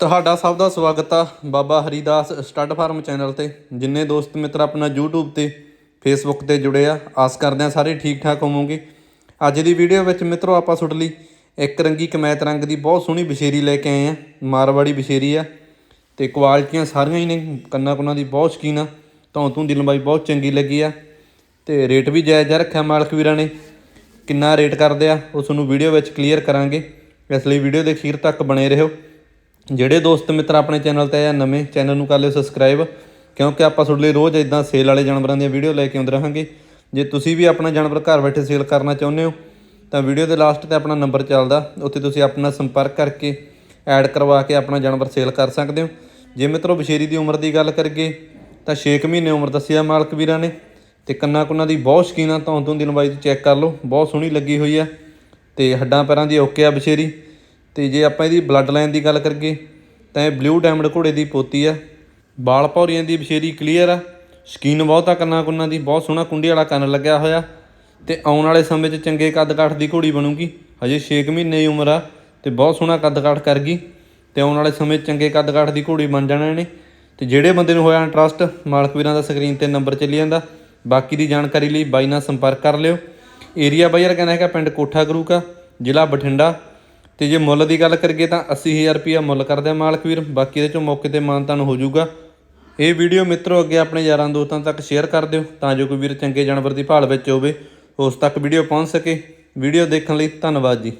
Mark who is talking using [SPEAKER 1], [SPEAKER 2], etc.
[SPEAKER 1] ਤੁਹਾਡਾ ਸਭ ਦਾ ਸਵਾਗਤ ਆ Baba Haridas stud farm channel ਤੇ, ਜਿੰਨੇ ਦੋਸਤ ਮਿੱਤਰ ਆਪਣਾ YouTube ਤੇ, Facebook ਤੇ ਜੁੜੇ ਆ, ਆਸ ਕਰਦੇ ਆ ਸਾਰੇ ਠੀਕ ਠਾਕ ਹੋਵੋਗੇ। ਅੱਜ ਦੀ ਵੀਡੀਓ ਵਿੱਚ ਮਿੱਤਰੋ ਆਪਾਂ ਸੁੱਟ ਲਈ ਇੱਕ ਰੰਗੀ ਕਮੈਤ ਰੰਗ ਦੀ ਬਹੁਤ ਸੋਹਣੀ ਬਸ਼ੇਰੀ ਲੈ ਕੇ ਆਏ ਆ, ਮਾਰਵਾੜੀ ਬਸ਼ੇਰੀ ਆ। ਤੇ ਕੁਆਲਿਟੀਆਂ ਸਾਰੀਆਂ ਹੀ ਨੇ, ਕੰਨਾਂ ਕੁੰਨਾਂ ਦੀ ਬਹੁਤ ਸ਼ਕੀਨ ਆ ਧੌਂ ਧੂੰ ਦੀ ਲੰਬਾਈ ਬਹੁਤ ਚੰਗੀ ਲੱਗੀ ਆ। ਤੇ ਰੇਟ ਵੀ ਜਾਇਜ਼ ਰੱਖਿਆ ਮਾਲਕ ਵੀਰਾਂ ਨੇ, ਕਿੰਨਾ ਰੇਟ ਕਰਦੇ ਆ ਉਸ ਨੂੰ ਵੀਡੀਓ ਵਿੱਚ ਕਲੀਅਰ ਕਰਾਂਗੇ। ਇਸ ਲਈ ਵੀਡੀਓ ਦੇ ਅਖੀਰ ਤੱਕ ਬਣੇ ਰਹੋ। ਜਿਹੜੇ ਦੋਸਤ ਮਿੱਤਰ ਆਪਣੇ ਚੈਨਲ ਤੇ ਆ, ਨਵੇਂ ਚੈਨਲ ਨੂੰ ਕਰ ਲਿਓ ਸਬਸਕ੍ਰਾਈਬ ਕਿਉਂਕਿ ਆਪਾਂ ਤੁਹਾਡੇ ਲਈ ਰੋਜ਼ ਇਦਾਂ ਸੇਲ ਵਾਲੇ ਜਾਨਵਰਾਂ ਦੀਆਂ ਵੀਡੀਓ ਲੈ ਕੇ ਆਉਂਦੇ ਰਹਾਂਗੇ। ਜੇ ਤੁਸੀਂ ਵੀ ਆਪਣਾ ਜਾਨਵਰ ਘਰ ਬੈਠੇ ਸੇਲ ਕਰਨਾ ਚਾਹੁੰਦੇ ਹੋ, ਤਾਂ ਵੀਡੀਓ ਦੇ ਲਾਸਟ ਤੇ ਆਪਣਾ ਨੰਬਰ ਚੱਲਦਾ, ਉੱਥੇ ਤੁਸੀਂ ਆਪਣਾ ਸੰਪਰਕ ਕਰਕੇ ਐਡ ਕਰਵਾ ਕੇ ਆਪਣਾ ਜਾਨਵਰ ਸੇਲ ਕਰ ਸਕਦੇ ਹੋ। ਜੇ ਮਿੱਤਰੋ ਬਸ਼ੇਰੀ ਦੀ ਉਮਰ ਦੀ ਗੱਲ ਕਰੀਏ, ਤਾਂ 6 ਮਹੀਨੇ ਉਮਰ ਦੱਸਿਆ ਮਾਲਕ ਵੀਰਾਂ ਨੇ, ਤੇ ਕੰਨਾਂ ਕੁੰਨਾਂ ਦੀ ਬਹੁਤ ਸ਼ਕੀਨ ਆ, ਧੌਣ ਧੌਣ ਦੀ ਲੰਬਾਈ ਚੈੱਕ ਕਰ ਲਓ, ਬਹੁਤ ਸੋਹਣੀ ਲੱਗੀ ਹੋਈ ਆ, ਤੇ ਹੱਡਾਂ ਪੈਰਾਂ ਦੀ ਓਕੇ ਆ ਬਸ਼ੇਰੀ। ਤੇ ਜੇ ਆਪਾਂ ਇਹਦੀ ਬਲੱਡ ਲਾਈਨ ਦੀ ਗੱਲ ਕਰੀਏ, ਤਾਂ ਇਹ ਬਲੂ ਡਾਇਮੰਡ ਘੋੜੇ ਦੀ ਪੋਤੀ ਆ। ਬਾਲ ਭੌਰੀਆਂ ਦੀ ਬਸ਼ੇਰੀ ਕਲੀਅਰ ਆ। ਸ਼ਕੀਨ ਬਹੁਤ ਆ ਕੰਨਾਂ ਕੁੰਨਾਂ ਦੀ, ਬਹੁਤ ਸੋਹਣਾ ਕੁੰਡੀ ਵਾਲਾ ਕੰਨ ਲੱਗਿਆ ਹੋਇਆ। ਤੇ ਆਉਣ ਵਾਲੇ ਸਮੇਂ 'ਚ ਚੰਗੇ ਕੱਦ ਕਾਠ ਦੀ ਘੋੜੀ ਬਣੂਗੀ। ਹਜੇ 6 ਮਹੀਨੇ ਦੀ ਉਮਰ ਆ ਤੇ ਬਹੁਤ ਸੋਹਣਾ ਕੱਦ ਕਾਠ ਕਰ ਗਈ ਤੇ ਆਉਣ ਵਾਲੇ ਸਮੇਂ 'ਚ ਚੰਗੇ ਕੱਦ ਕਾਠ ਦੀ ਘੋੜੀ ਬਣ ਜਾਣਾ ਨੇ ਤੇ ਜਿਹੜੇ ਬੰਦੇ ਨੂੰ ਹੋਇਆ ਇੰਟਰਸਟ ਮਾਲਕ ਵੀਰਾਂ ਦਾ ਸਕਰੀਨ ਤੇ ਨੰਬਰ ਚੱਲੀ ਜਾਂਦਾ। ਬਾਕੀ ਦੀ ਜਾਣਕਾਰੀ ਲਈ ਬਾਈ ਨਾਲ ਸੰਪਰਕ ਕਰ ਲਿਓ। ਏਰੀਆ ਬਾਈ ਯਾਰ ਕਹਿੰਦਾ ਹੈਗਾ, ਪਿੰਡ ਕੋਠਾ ਕਰੂਕਾ ਜ਼ਿਲ੍ਹਾ ਬਠਿੰਡਾ। ਤੇ ਜੇ ਮੁੱਲ ਦੀ ਗੱਲ ਕਰੀਏ ਤਾਂ 80000 ਰੁਪਿਆ ਮੁੱਲ ਕਰਦੇ ਆ ਮਾਲਕ ਵੀਰ, ਬਾਕੀ ਇਹਦੇ ਚੋਂ ਮੌਕੇ ਤੇ ਮਾਨਤਾਨ ਹੋ ਜਾਊਗਾ। ਇਹ ਵੀਡੀਓ ਮਿੱਤਰੋ ਅੱਗੇ ਆਪਣੇ ਯਾਰਾਂ ਦੋਸਤਾਂ ਤੱਕ ਸ਼ੇਅਰ ਕਰ ਦਿਓ, ਤਾਂ ਜੋ ਕੋਈ ਵੀਰ ਚੰਗੇ ਜਾਨਵਰ ਦੀ ਭਾਲ ਵਿੱਚ ਹੋਵੇ, ਉਸ ਤੱਕ ਵੀਡੀਓ ਪਹੁੰਚ ਸਕੇ। ਵੀਡੀਓ ਦੇਖਣ ਲਈ ਧੰਨਵਾਦ ਜੀ।